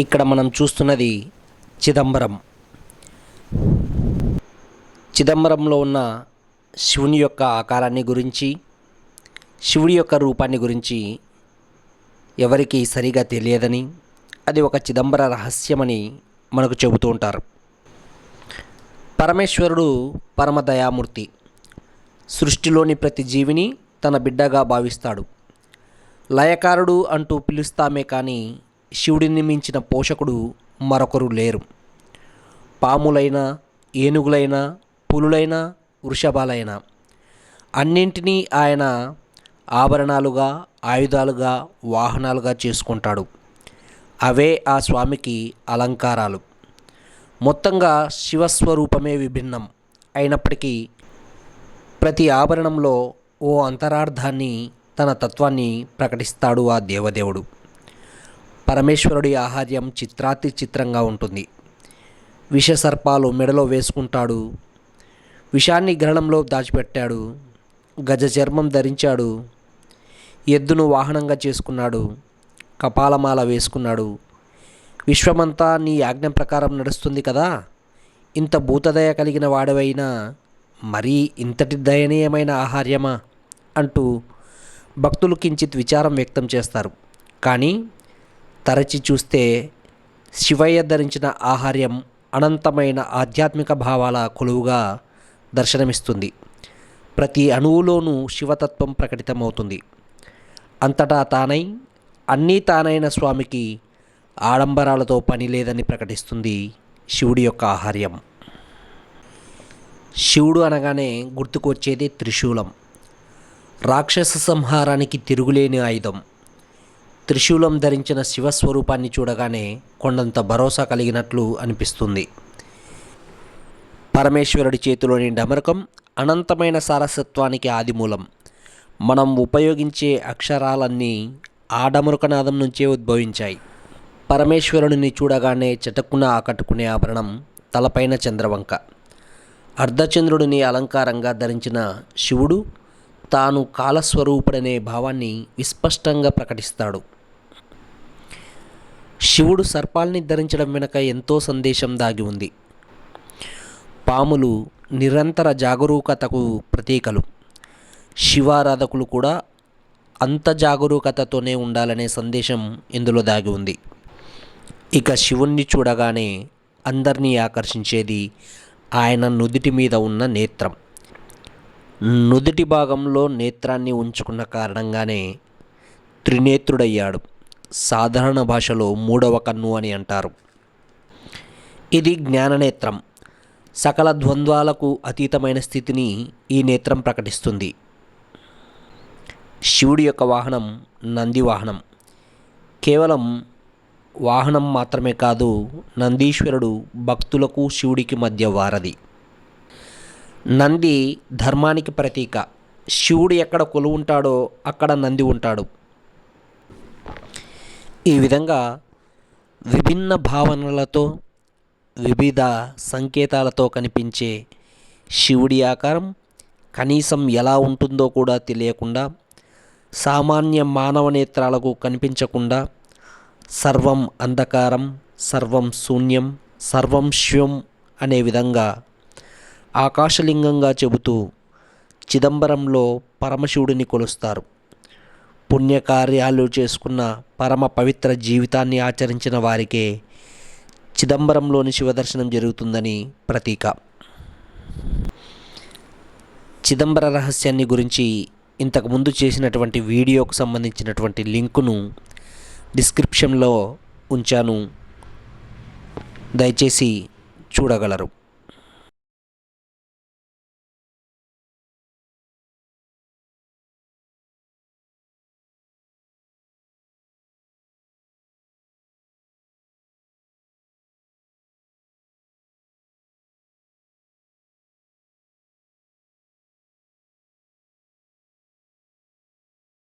ఇక్కడ మనం చూస్తున్నది చిదంబరం. చిదంబరంలో ఉన్న శివుని యొక్క ఆకారాన్ని గురించి శివుడి యొక్క రూపాన్ని గురించి ఎవరికి సరిగా తెలియదని అది ఒక చిదంబర రహస్యమని మనకు చెబుతూ ఉంటారు. పరమేశ్వరుడు పరమదయామూర్తి. సృష్టిలోని ప్రతి జీవిని తన బిడ్డగా భావిస్తాడు. లయకారుడు అంటూ పిలుస్తామే కానీ శివుడిని మించిన పోషకుడు మరొకరు లేరు. పాములైనా ఏనుగులైనా పులులైనా వృషభాలైనా. అన్నింటినీ ఆయన ఆభరణాలుగా ఆయుధాలుగా వాహనాలుగా చేసుకుంటాడు. అవే ఆ స్వామికి అలంకారాలు. మొత్తంగా శివస్వరూపమే విభిన్నం. అయినప్పటికీ ప్రతి ఆభరణంలో ఓ అంతరార్థాన్ని తన తత్వాన్ని ప్రకటిస్తాడు ఆ దేవదేవుడు. పరమేశ్వరుడి ఆహార్యం చిత్రాతి చిత్రంగా ఉంటుంది. విషసర్పాలు మెడలో వేసుకుంటాడు. విషాన్ని గ్రహణంలో దాచిపెట్టాడు. గజ చర్మం ధరించాడు. ఎద్దును వాహనంగా చేసుకున్నాడు. కపాలమాల వేసుకున్నాడు. విశ్వమంతా నీ ఆజ్ఞ ప్రకారం నడుస్తుంది కదా? ఇంత భూతదయ కలిగిన వాడవైనా మరీ ఇంతటి దయనీయమైన ఆహార్యమా? అంటూ భక్తులు కించిత్ విచారం వ్యక్తం చేస్తారు. కానీ తరచి చూస్తే శివయ్య ధరించిన ఆహార్యం అనంతమైన ఆధ్యాత్మిక భావాల కొలువుగా దర్శనమిస్తుంది. ప్రతి అణువులోనూ శివతత్వం ప్రకటితమవుతుంది. అంతటా తానై అన్నీ తానైన స్వామికి ఆడంబరాలతో పని లేదని ప్రకటిస్తుంది శివుడి యొక్క ఆహార్యం. శివుడు అనగానే గుర్తుకు వచ్చేది త్రిశూలం. రాక్షస సంహారానికి తిరుగులేని ఆయుధం. త్రిశూలం ధరించిన శివస్వరూపాన్ని చూడగానే కొండంత భరోసా కలిగినట్లు అనిపిస్తుంది. పరమేశ్వరుడి చేతిలోని డమరకం అనంతమైన సారసత్వానికి ఆదిమూలం. మనం ఉపయోగించే అక్షరాలన్నీ ఆ డమరుకనాదం నుంచే ఉద్భవించాయి. పరమేశ్వరుడిని చూడగానే చటక్కున ఆకట్టుకునే ఆభరణం తలపైన చంద్రవంక. అర్ధచంద్రుడిని అలంకారంగా ధరించిన శివుడు తాను కాలస్వరూపుడనే భావాన్ని విస్పష్టంగా ప్రకటిస్తాడు. శివుడు సర్పాల్ని ధరించడం వెనుక ఎంతో సందేశం దాగి ఉంది. పాములు నిరంతర జాగరూకతకు ప్రతీకలు. శివారాధకులు కూడా అంత జాగరూకతతోనే ఉండాలనే సందేశం ఇందులో దాగి ఉంది. ఇక శివుణ్ణి చూడగానే అందరినీ ఆకర్షించేది ఆయన నుదిటి మీద ఉన్న నేత్రం. నుదిటి భాగంలో నేత్రాన్ని ఉంచుకున్న కారణంగానే త్రినేత్రుడయ్యాడు. సాధారణ భాషలో మూడవ కన్ను అని అంటారు. ఇది జ్ఞాననేత్రం సకల ద్వంద్వాలకు అతీతమైన స్థితిని ఈ నేత్రం ప్రకటిస్తుంది. శివుడి యొక్క వాహనం నంది వాహనం. కేవలం వాహనం మాత్రమే కాదు నందీశ్వరుడు భక్తులకు శివుడికి మధ్య వారధి. నంది ధర్మానికి ప్రతీక. శివుడు ఎక్కడ కొలువుంటాడో అక్కడ నంది ఉంటాడు. ఈ విధంగా విభిన్న భావనలతో వివిధ సంకేతాలతో కనిపించే శివుడి ఆకారం కనీసం ఎలా ఉంటుందో కూడా తెలియకుండా సామాన్య మానవ నేత్రాలకు కనిపించకుండా సర్వం అంధకారం సర్వం శూన్యం సర్వం శివం అనే విధంగా ఆకాశలింగంగా చెబుతూ చిదంబరంలో పరమశివుడిని కొలుస్తారు. పుణ్యకార్యాలు చేసుకున్న పరమ పవిత్ర జీవితాన్ని ఆచరించిన వారికే చిదంబరంలోని శివదర్శనం జరుగుతుందని ప్రతీక. చిదంబర రహస్యాన్ని గురించి ఇంతకుముందు చేసినటువంటి వీడియోకు సంబంధించినటువంటి లింకును డిస్క్రిప్షన్లో ఉంచాను. దయచేసి చూడగలరు.